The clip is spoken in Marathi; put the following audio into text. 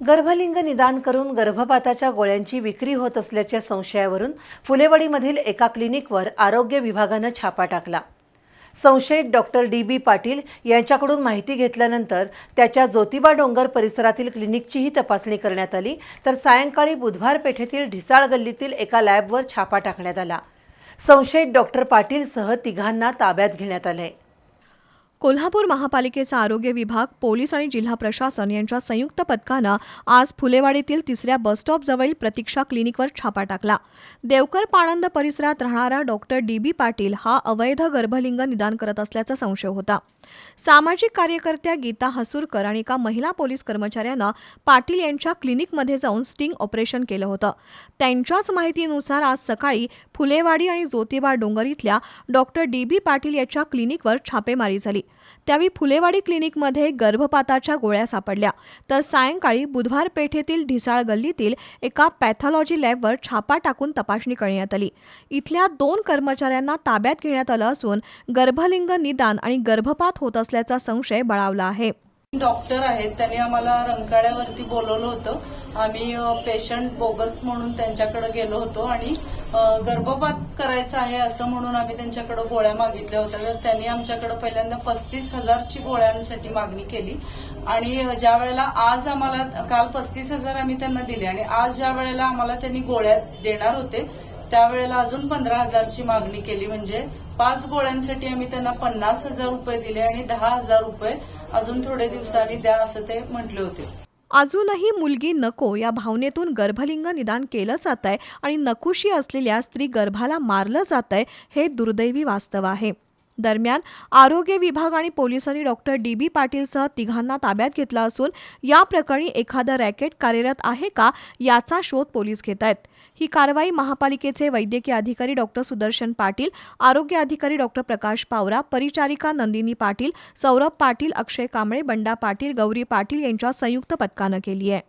गर्भलिंग निदान करून गर्भपाताच्या गोळ्यांची विक्री होत असल्याच्या संशयावरून फुलेवाडीमधील एका क्लिनिकवर आरोग्य विभागानं छापा टाकला. संशयित डॉक्टर डी बी पाटील यांच्याकडून माहिती घेतल्यानंतर त्याच्या ज्योतिबा डोंगर परिसरातील क्लिनिकचीही तपासणी करण्यात आली तर सायंकाळी बुधवार पेठेतील ढिसाळ गल्लीतील एका लॅबवर छापा टाकण्यात आला. संशयित डॉक्टर पाटीलसह तिघांना ताब्यात घेण्यात आलंय. कोल्हापूर महापालिकेचा आरोग्य विभाग पोलीस आणि जिल्हा प्रशासन यांच्या संयुक्त पथकानं आज फुलेवाडीतील तिसऱ्या बसस्टॉपजवळील प्रतीक्षा क्लिनिकवर छापा टाकला. देवकर पाणंद परिसरात राहणारा डॉक्टर डी. बी. पाटील हा अवैध गर्भलिंग निदान करत असल्याचा संशय होता. सामाजिक कार्यकर्त्या गीता हसूरकर आणि एका महिला पोलीस कर्मचाऱ्यानं पाटील यांच्या क्लिनिकमध्ये जाऊन स्टिंग ऑपरेशन केलं होतं. त्यांच्याच माहितीनुसार आज सकाळी फुलेवाडी आणि ज्योतिबा डोंगर इथल्या डॉक्टर डी. बी. पाटील याच्या क्लिनिकवर छापेमारी झाली. त्यावेळी फुलेवाडी क्लिनिकमध्ये गर्भपाताच्या गोळ्या सापडल्या. तर सायंकाळी बुधवार पेठेतील ढिसाळ गल्लीतील एका पॅथॉलॉजी लॅबवर छापा टाकून तपासणी करण्यात आली. इथल्या दोन कर्मचाऱ्यांना ताब्यात घेण्यात आलं असून गर्भलिंग निदान आणि गर्भपात होत असल्याचा संशय बळावला आहे. डॉक्टर आहेत त्यांनी आम्हाला रंकाळ्यावरती बोलवलं होतं. आम्ही पेशंट बोगस म्हणून त्यांच्याकडे गेलो होतो आणि गर्भपात करायचं आहे असं म्हणून आम्ही त्यांच्याकडे गोळ्या मागितल्या होत्या. तर त्यांनी आमच्याकडे पहिल्यांदा पस्तीस हजारची गोळ्यांसाठी मागणी केली. आणि ज्या वेळेला आज आम्हाला काल पस्तीस हजार आम्ही त्यांना दिले आणि आज ज्या वेळेला आम्हाला त्यांनी गोळ्या देणार होते त्यावेळेला अजून पंधरा हजारची मागणी केली. म्हणजे पाच गोळ्यांसाठी आम्ही त्यांना पन्नास हजार रुपये दिले आणि दहा हजार रुपये अजून थोडे दिवसांनी द्या असं ते म्हटले होते. अजूनही मुलगी नको या भावनेतून गर्भलिंग निदान केलं जात आहे आणि नकुशी असलेल्या स्त्री गर्भाला मारलं जात आहे हे दुर्दैवी वास्तव आहे. दरम्यान आरोग्य विभाग आणि पोलिसांनी डॉक्टर डी बी पाटीलसह तिघांना ताब्यात घेतला असून या प्रकरणी एखादं रॅकेट कार्यरत आहे का याचा शोध पोलीस घेत आहेत. ही कारवाई महापालिकेचे वैद्यकीय अधिकारी डॉक्टर सुदर्शन पाटील आरोग्य अधिकारी डॉक्टर प्रकाश पावरा परिचारिका नंदिनी पाटील सौरभ पाटील अक्षय कांबळे बंडा पाटील गौरी पाटील यांच्या संयुक्त पथकानं केली आहे.